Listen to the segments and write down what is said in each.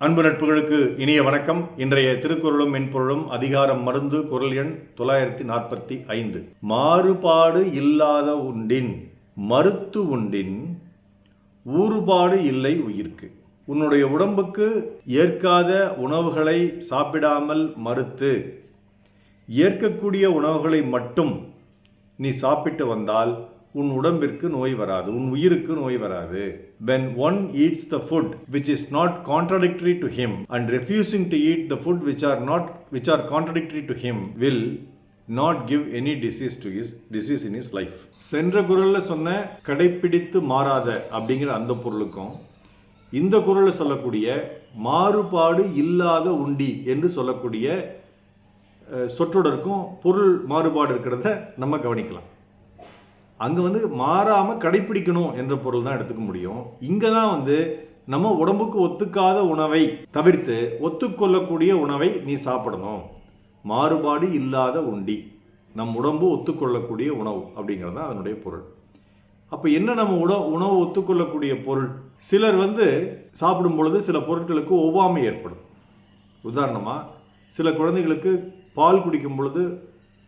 அன்பு நட்புகளுக்கு இனிய வணக்கம். இன்றைய திருக்குறளும் மென்பொருளும் அதிகாரம் மருந்து குரல் எண் தொள்ளாயிரத்தி நாற்பத்தி ஐந்து. மாறுபாடு இல்லாத உண்டின் மருத்து உண்டின் ஊறுபாடு இல்லை உயிர்க்கு. உன்னுடைய உடம்புக்கு ஏற்காத உணவுகளை சாப்பிடாமல் மறுத்து ஏற்கக்கூடிய உணவுகளை மட்டும் நீ சாப்பிட்டு வந்தால் உன் உடம்பிற்கு நோய் வராது உன் உயிருக்கு நோய் வராது when one eats the food which is not contradictory to him and refusing to eat the food which are not which are contradictory to him will not give any disease to his disease in his life சென்ற குரலில் சொன்ன கடைப்பிடித்து மாறாத அப்படிங்கிற அந்த பொருளுக்கும் இந்த குரலில் சொல்லக்கூடிய மாறுபாடு இல்லாத உண்டி என்று சொல்லக்கூடிய சொற்றொடருக்கும் பொருள் மாறுபாடு இருக்கிறத நம்ம கவனிக்கலாம் அங்கே வந்து மாறாமல் கடைப்பிடிக்கணும் என்ற பொருள் தான் எடுத்துக்க முடியும். இங்கே தான் வந்து நம்ம உடம்புக்கு ஒத்துக்காத உணவை தவிர்த்து ஒத்துக்கொள்ளக்கூடிய உணவை நீ சாப்பிடணும். மாறுபாடு இல்லாத உண்டி. நம் உடம்பு ஒத்துக்கொள்ளக்கூடிய உணவு அப்படிங்கிறது தான் அதனுடைய பொருள். அப்போ என்ன நம்ம உணவு உணவு ஒத்துக்கொள்ளக்கூடிய பொருள்? சிலர் வந்து சாப்பிடும் பொழுது சில பொருட்களுக்கு ஒவ்வாமை ஏற்படும். உதாரணமாக சில குழந்தைகளுக்கு பால் குடிக்கும் பொழுது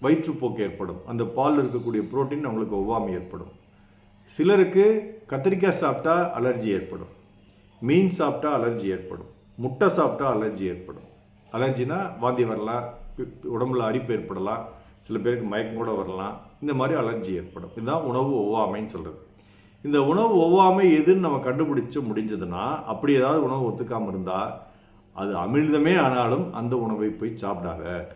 வயிற்றுப்போக்கு ஏற்படும். அந்த பாலில் இருக்கக்கூடிய புரோட்டீன் அவங்களுக்கு ஒவ்வாமை ஏற்படும். சிலருக்கு கத்திரிக்காய் சாப்பிட்டா அலர்ஜி ஏற்படும். மீன் சாப்பிட்டா அலர்ஜி ஏற்படும். முட்டை சாப்பிட்டா அலர்ஜி ஏற்படும். அலர்ஜினா வாந்தி வரலாம் உடம்புல அரிப்பு ஏற்படலாம் சில பேருக்கு மயக்கம் கூட வரலாம். இந்த மாதிரி அலர்ஜி ஏற்படும். இதுதான் உணவு ஒவ்வாமைன்னு சொல்கிறது இந்த உணவு ஒவ்வாமை எதுன்னு நம்ம கண்டுபிடிச்சு முடிஞ்சதுன்னா அப்படி ஏதாவது உணவு ஒத்துக்காமல் இருந்தால் அது அமிழ்தமே ஆனாலும் அந்த உணவை போய் சாப்பிடாத.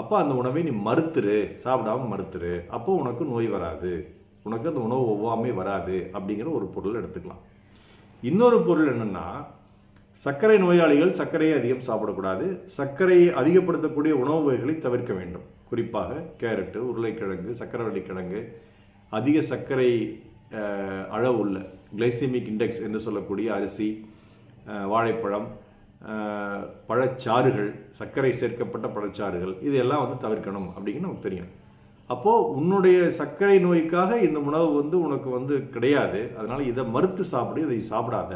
அப்போ அந்த உணவை நீ மறுத்துரு சாப்பிடாம மறுத்துரு. அப்போ உனக்கு நோய் வராது. உனக்கு அந்த உணவு ஒவ்வாமே வராது அப்படிங்கிற ஒரு பொருள் எடுத்துக்கலாம். இன்னொரு பொருள் என்னென்னா சர்க்கரை நோயாளிகள் சர்க்கரையை அதிகம் சாப்பிடக்கூடாது. சர்க்கரையை அதிகப்படுத்தக்கூடிய உணவு வகைகளை தவிர்க்க வேண்டும். குறிப்பாக கேரட்டு உருளைக்கிழங்கு சர்க்கரை கிழங்கு அதிக சர்க்கரை அளவு உள்ள கிளைசிமிக் இண்டெக்ஸ் என்று சொல்லக்கூடிய அரிசி வாழைப்பழம் பழச்சாறுகள் சர்க்கரை சேர்க்கப்பட்ட பழச்சாறுகள் இதெல்லாம் வந்து தவிர்க்கணும் அப்படிங்கிறது நமக்கு தெரியும். அப்போது உன்னுடைய சர்க்கரை நோய்க்காக இந்த உணவு வந்து உனக்கு வந்து கிடையாது. அதனால் இதை மறுத்து சாப்பிடு இதை சாப்பிடாத.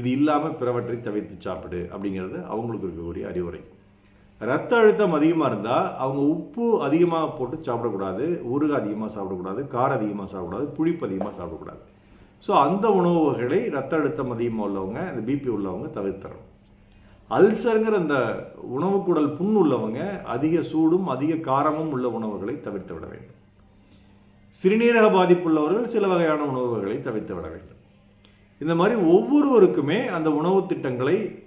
இது இல்லாமல் பிறவற்றை தவிர்த்து சாப்பிடு அப்படிங்கிறது அவங்களுக்கு இருக்கக்கூடிய அறிவுரை. ரத்த அழுத்தம் அதிகமாக இருந்தால் அவங்க உப்பு அதிகமாக போட்டு சாப்பிடக்கூடாது ஊறுகாய் அதிகமாக சாப்பிடக்கூடாது காரம் அதிகமாக சாப்பிடக்கூடாது புளிப்பு அதிகமாக சாப்பிடக்கூடாது. ஸோ அந்த உணவு வகைகளை ரத்த அழுத்தம் அதிகமாக உள்ளவங்க இந்த பிபி உள்ளவங்க தவிர்த்தரணும். அல்சருங்கிற அந்த உணவுக்குடல் புண் உள்ளவங்க அதிக சூடும் அதிக காரமும் உள்ள உணவுகளை தவிர்த்து விட வேண்டும். சிறுநீரக பாதிப்புள்ளவர்கள் சில வகையான உணவுகளை தவிர்த்து விட வேண்டும். இந்த மாதிரி ஒவ்வொருவருக்குமே அந்த உணவு திட்டங்களை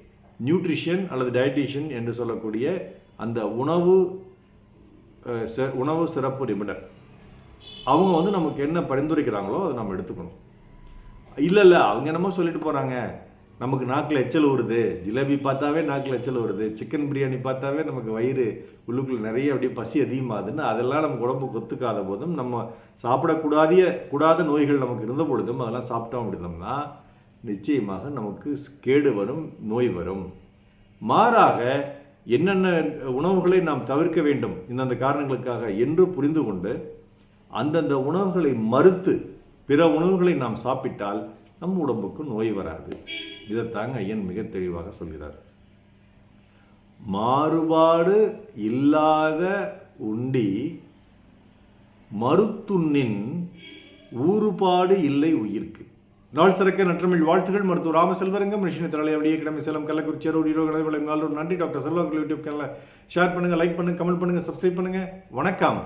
நியூட்ரிஷன் அல்லது டயட்டீஷியன் என்று சொல்லக்கூடிய அந்த உணவு ச- உணவு சிறப்பு நிபுணர். அவங்க வந்து நமக்கு என்ன பரிந்துரைக்கிறாங்களோ அதை நம்ம எடுத்துக்கணும். இல்லை இல்லை அவங்க என்னமோ சொல்லிட்டு போகிறாங்க நமக்கு நாக்கில் எச்சல் வருது ஜிலேபி பார்த்தாவே நாக்கில் எச்சல் வருது சிக்கன் பிரியாணி பார்த்தாவே நமக்கு வயிறு உள்ளுக்குள்ள நிறைய அப்படியே பசி அதிகமாகுதுன்னு அதெல்லாம் நம்ம உடம்புக்கு ஒத்துக்காத போதும் நம்ம சாப்பிடக்கூடாதிய கூடாத நோய்கள் நமக்கு இருந்த பொழுதும் அதெல்லாம் சாப்பிட்டோம் அப்படின்னோம்னா நிச்சயமாக நமக்கு கேடு வரும் நோய் வரும். மாறாக என்னென்ன உணவுகளை நாம் தவிர்க்க வேண்டும் இந்தந்த காரணங்களுக்காக என்று புரிந்து கொண்டு அந்தந்த உணவுகளை மறுத்து பிற உணவுகளை நாம் சாப்பிட்டால் நம் உடம்புக்கு நோய் வராது. இதைத்தாங்க ஐயன் மிக தெளிவாக சொல்கிறார். மாறுபாடு இல்லாத உண்டி மருத்துண்ணின் ஊறுபாடு இல்லை உயிர்க்கு. நாள் சிறக்க நற்றமிழ் வாழ்த்துகள் மருத்துவ ராமசெல்வரங்கம் ரிஷினி தலை அப்படியே கிடமை சேலம் கள்ளக்குறிச்சி அறுபது இருபது கடை விளங்காலும் நன்றி டாக்டர் செல்வாக்கள் யூடியூப் சேனலை ஷேர் பண்ணுங்கள் லைக் பண்ணுங்கள் கமெண்ட் பண்ணுங்கள் சப்ஸ்கிரைப் பண்ணுங்கள் வணக்கம்.